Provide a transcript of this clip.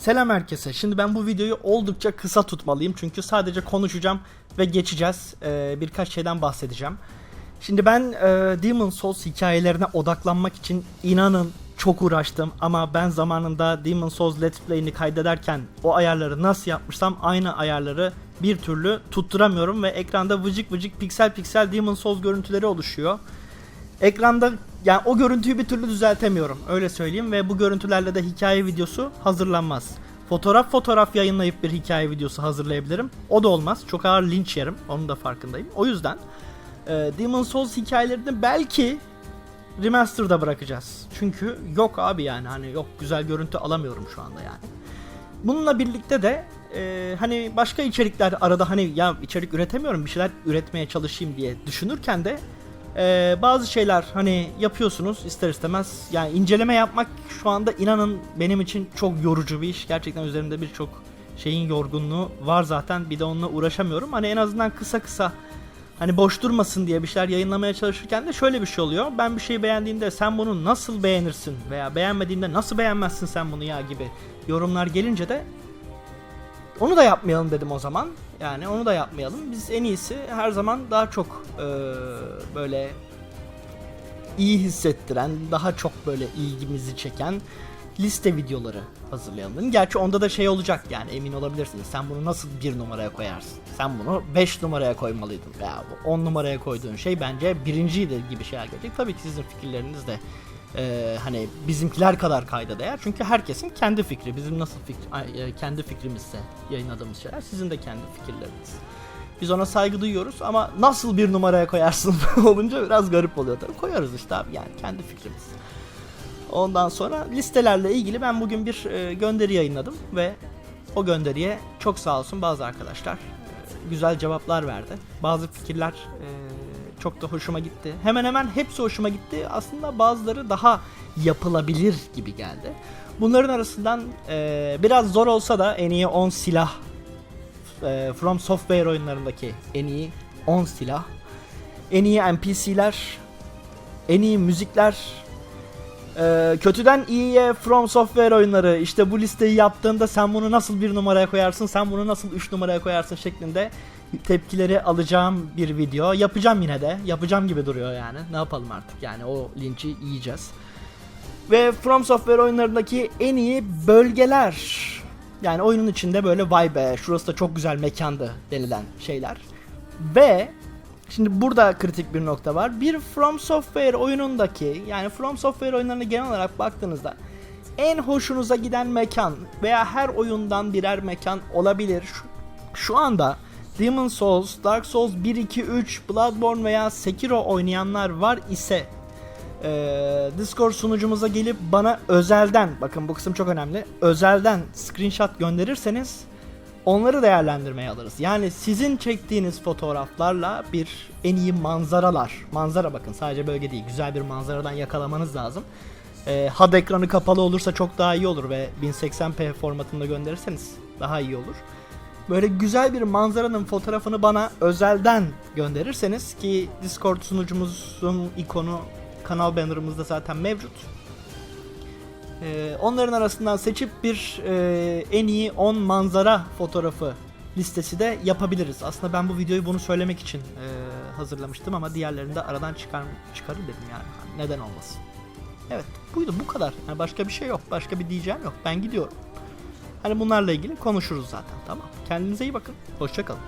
Selam herkese. Şimdi ben bu videoyu oldukça kısa tutmalıyım çünkü sadece konuşacağım ve geçeceğiz. Ee, birkaç şeyden bahsedeceğim. Şimdi ben e, Demon Souls hikayelerine odaklanmak için inanın çok uğraştım ama ben zamanında Demon Souls Let's Play'ini kaydederken o ayarları nasıl yapmışsam aynı ayarları bir türlü tutturamıyorum ve ekranda vıcık vıcık piksel piksel Demon Souls görüntüleri oluşuyor. Ekranda yani o görüntüyü bir türlü düzeltemiyorum öyle söyleyeyim ve bu görüntülerle de hikaye videosu hazırlanmaz. Fotoğraf fotoğraf yayınlayıp bir hikaye videosu hazırlayabilirim. O da olmaz. Çok ağır linç yerim. Onun da farkındayım. O yüzden e, Demon Souls hikayelerini belki remaster'da bırakacağız. Çünkü yok abi yani hani yok güzel görüntü alamıyorum şu anda yani. Bununla birlikte de e, hani başka içerikler arada hani ya içerik üretemiyorum bir şeyler üretmeye çalışayım diye düşünürken de e, bazı şeyler hani yapıyorsunuz ister istemez. Yani inceleme yapmak şu anda inanın benim için çok yorucu bir iş. Gerçekten üzerimde birçok şeyin yorgunluğu var zaten. Bir de onunla uğraşamıyorum. Hani en azından kısa kısa hani boş durmasın diye bir şeyler yayınlamaya çalışırken de şöyle bir şey oluyor. Ben bir şeyi beğendiğimde sen bunu nasıl beğenirsin veya beğenmediğinde nasıl beğenmezsin sen bunu ya gibi yorumlar gelince de onu da yapmayalım dedim o zaman. Yani onu da yapmayalım. Biz en iyisi her zaman daha çok eee, böyle iyi hissettiren, daha çok böyle ilgimizi çeken liste videoları hazırlayalım. Gerçi onda da şey olacak yani emin olabilirsiniz. Sen bunu nasıl bir numaraya koyarsın? Sen bunu 5 numaraya koymalıydın veya 10 numaraya koyduğun şey bence birinciydi gibi şeyler gelecek. Tabii ki sizin fikirleriniz de e, hani bizimkiler kadar kayda değer. Çünkü herkesin kendi fikri. Bizim nasıl fikri, e, kendi fikrimizse yayınladığımız şeyler sizin de kendi fikirleriniz. Biz ona saygı duyuyoruz ama nasıl bir numaraya koyarsın olunca biraz garip oluyor tabii. Koyarız işte abi yani kendi fikrimiz. Ondan sonra listelerle ilgili ben bugün bir e, gönderi yayınladım ve o gönderiye çok sağ olsun bazı arkadaşlar e, güzel cevaplar verdi. Bazı fikirler çok da hoşuma gitti. Hemen hemen hepsi hoşuma gitti. Aslında bazıları daha yapılabilir gibi geldi. Bunların arasından e, biraz zor olsa da en iyi 10 silah e, From Software oyunlarındaki en iyi 10 silah, en iyi NPC'ler, en iyi müzikler, e, kötüden iyiye From Software oyunları işte bu listeyi yaptığında sen bunu nasıl bir numaraya koyarsın, sen bunu nasıl 3 numaraya koyarsın şeklinde tepkileri alacağım bir video. Yapacağım yine de. Yapacağım gibi duruyor yani. Ne yapalım artık yani o linçi yiyeceğiz. Ve From Software oyunlarındaki en iyi bölgeler. Yani oyunun içinde böyle vay be şurası da çok güzel mekandı denilen şeyler. Ve şimdi burada kritik bir nokta var. Bir From Software oyunundaki yani From Software oyunlarına genel olarak baktığınızda en hoşunuza giden mekan veya her oyundan birer mekan olabilir. Şu, şu anda Demon Souls, Dark Souls 1, 2, 3, Bloodborne veya Sekiro oynayanlar var ise ee, Discord sunucumuza gelip bana özelden bakın bu kısım çok önemli. Özelden screenshot gönderirseniz onları değerlendirmeye alırız. Yani sizin çektiğiniz fotoğraflarla bir en iyi manzaralar. Manzara bakın sadece bölge değil. Güzel bir manzaradan yakalamanız lazım. Ee, HUD ekranı kapalı olursa çok daha iyi olur ve 1080p formatında gönderirseniz daha iyi olur. Böyle güzel bir manzaranın fotoğrafını bana özelden gönderirseniz ki Discord sunucumuzun ikonu kanal bannerımızda zaten mevcut. Ee, onların arasından seçip bir e, en iyi 10 manzara fotoğrafı listesi de yapabiliriz. Aslında ben bu videoyu bunu söylemek için e, hazırlamıştım ama diğerlerini de aradan çıkar çıkarır dedim yani. Hani Neden olmasın? Evet, buydu bu kadar. Yani başka bir şey yok. Başka bir diyeceğim yok. Ben gidiyorum. Hani bunlarla ilgili konuşuruz zaten. Tamam. Kendinize iyi bakın. Hoşçakalın.